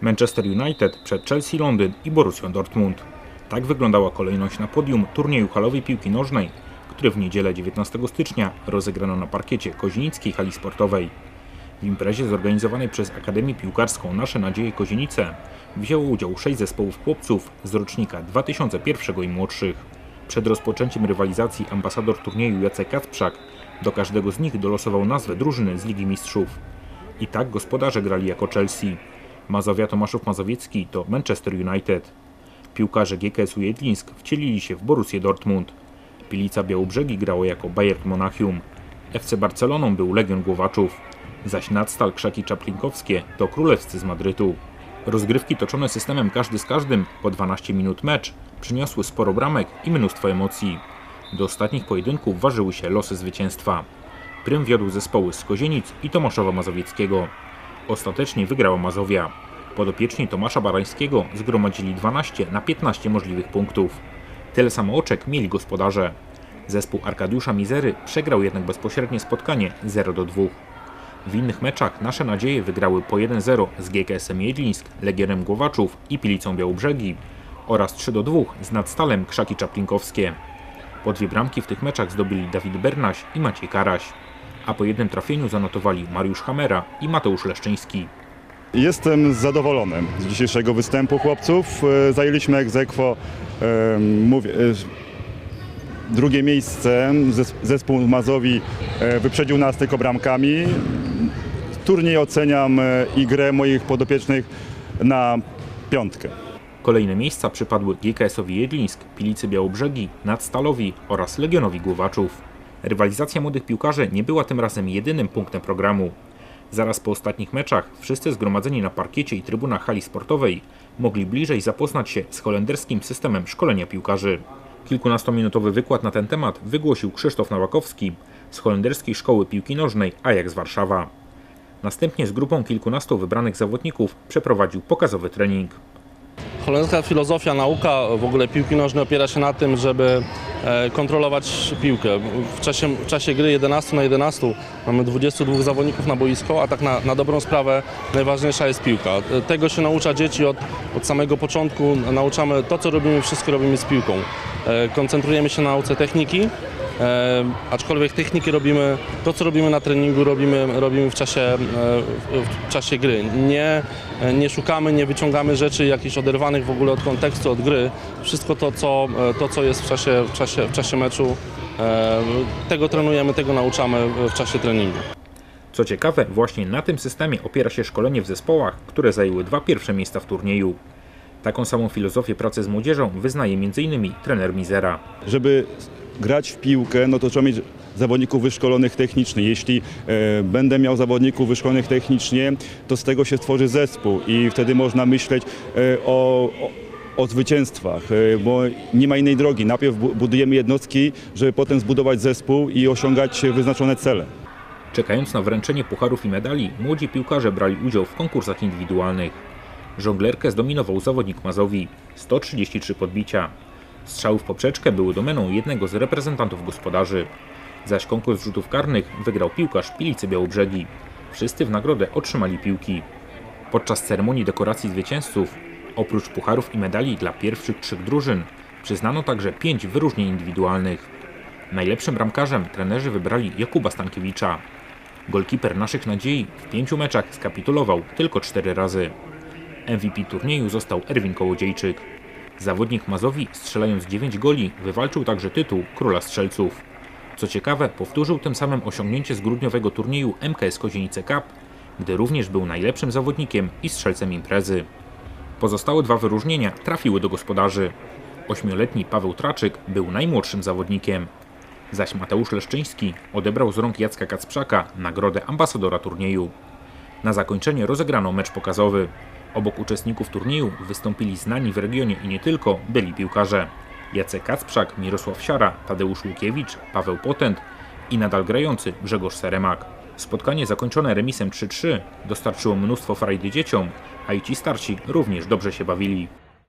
Manchester United przed Chelsea Londyn i Borussią Dortmund. Tak wyglądała kolejność na podium turnieju halowej piłki nożnej, który w niedzielę 19 stycznia rozegrano na parkiecie Kozinickiej Hali Sportowej. W imprezie zorganizowanej przez Akademię Piłkarską Nasze Nadzieje Kozienice wzięło udział sześć zespołów chłopców z rocznika 2001 i młodszych. Przed rozpoczęciem rywalizacji ambasador turnieju Jacek Kacprzak do każdego z nich dolosował nazwę drużyny z Ligi Mistrzów. I tak gospodarze grali jako Chelsea. Mazowia Tomaszów Mazowiecki to Manchester United. Piłkarze GKS-u Jedlińsk wcielili się w Borussię Dortmund. Pilica Białobrzegi grało jako Bayern Monachium. FC Barceloną był Legion Głowaczów, zaś Nadstal Krzaki Czaplinkowskie to Królewscy z Madrytu. Rozgrywki toczone systemem każdy z każdym po 12 minut mecz przyniosły sporo bramek i mnóstwo emocji. Do ostatnich pojedynków ważyły się losy zwycięstwa. Prym wiodł zespoły z Kozienic i Tomaszowa Mazowieckiego. Ostatecznie wygrała Mazowia. Podopieczni Tomasza Barańskiego zgromadzili 12 na 15 możliwych punktów. Tyle samo oczek mieli gospodarze. Zespół Arkadiusza Mizery przegrał jednak bezpośrednie spotkanie 0 do 2. W innych meczach nasze nadzieje wygrały po 1-0 z GKS-em Jedlińsk, Legionem Głowaczów i Pilicą Białobrzegi oraz 3 do 2 z Nadstalem Krzaki Czaplinkowskie. Po dwie bramki w tych meczach zdobyli Dawid Bernaś i Maciej Karaś, a po jednym trafieniu zanotowali Mariusz Hamera i Mateusz Leszczyński. Jestem zadowolony z dzisiejszego występu chłopców. E, Zajęliśmy egz aequo, e, mówię, drugie miejsce. Zes- Zespół Mazowi e, wyprzedził nas tylko bramkami. Turniej oceniam i grę moich podopiecznych na piątkę. Kolejne miejsca przypadły GKS-owi Jedlińsk, Pilicy Białobrzegi, Nadstalowi oraz Legionowi Głowaczów. Rywalizacja młodych piłkarzy nie była tym razem jedynym punktem programu. Zaraz po ostatnich meczach wszyscy zgromadzeni na parkiecie i trybunach hali sportowej mogli bliżej zapoznać się z holenderskim systemem szkolenia piłkarzy. Kilkunastominutowy wykład na ten temat wygłosił Krzysztof Nałakowski z holenderskiej szkoły piłki nożnej Ajax Warszawa. Następnie z grupą kilkunastu wybranych zawodników przeprowadził pokazowy trening. Holenderska filozofia, nauka w ogóle piłki nożnej opiera się na tym, żeby kontrolować piłkę. W czasie, w czasie gry 11 na 11 mamy 22 zawodników na boisko, a tak na, na dobrą sprawę najważniejsza jest piłka. E, Tego się naucza dzieci od, od samego początku. Nauczamy to, co robimy, wszystko robimy z piłką. E, Koncentrujemy się na nauce techniki, E, aczkolwiek techniki robimy, to co robimy na treningu robimy, robimy w, czasie, w, w czasie gry. Nie, e, nie szukamy, nie wyciągamy rzeczy jakichś oderwanych w ogóle od kontekstu, od gry. Wszystko to, co, e, to, co jest w czasie, w czasie, w czasie meczu, e, tego trenujemy, tego nauczamy w czasie treningu. Co ciekawe, właśnie na tym systemie opiera się szkolenie w zespołach, które zajęły dwa pierwsze miejsca w turnieju. Taką samą filozofię pracy z młodzieżą wyznaje m.in. trener Mizera. Żeby grać w piłkę, no to trzeba mieć zawodników wyszkolonych technicznie. Jeśli e, będę miał zawodników wyszkolonych technicznie, to z tego się stworzy zespół i wtedy można myśleć e, o, o, o zwycięstwach, e, bo nie ma innej drogi. Najpierw bu- budujemy jednostki, żeby potem zbudować zespół i osiągać wyznaczone cele. Czekając na wręczenie pucharów i medali, młodzi piłkarze brali udział w konkursach indywidualnych. Żonglerkę zdominował zawodnik Mazowi 133 podbicia. Strzały w poprzeczkę były domeną jednego z reprezentantów gospodarzy. Zaś konkurs rzutów karnych wygrał piłkarz Pilicy Białobrzegi. Wszyscy w nagrodę otrzymali piłki. Podczas ceremonii dekoracji zwycięzców, oprócz pucharów i medali dla pierwszych trzech drużyn, przyznano także pięć wyróżnień indywidualnych. Najlepszym bramkarzem trenerzy wybrali Jakuba Stankiewicza. Golkiper naszych nadziei w pięciu meczach skapitulował tylko cztery razy. MVP turnieju został Erwin Kołodziejczyk. Zawodnik Mazowi, strzelając 9 goli, wywalczył także tytuł Króla Strzelców. Co ciekawe, powtórzył tym samym osiągnięcie z grudniowego turnieju MKS Kozienice Cup, gdy również był najlepszym zawodnikiem i strzelcem imprezy. Pozostałe dwa wyróżnienia trafiły do gospodarzy. Ośmioletni Paweł Traczyk był najmłodszym zawodnikiem, zaś Mateusz Leszczyński odebrał z rąk Jacka Kacprzaka nagrodę ambasadora turnieju. Na zakończenie rozegrano mecz pokazowy. Obok uczestników turnieju wystąpili znani w regionie i nie tylko byli piłkarze. Jacek Kacprzak, Mirosław Siara, Tadeusz Łukiewicz, Paweł Potent i nadal grający Grzegorz Seremak. Spotkanie zakończone remisem 3-3 dostarczyło mnóstwo frajdy dzieciom, a i ci starsi również dobrze się bawili.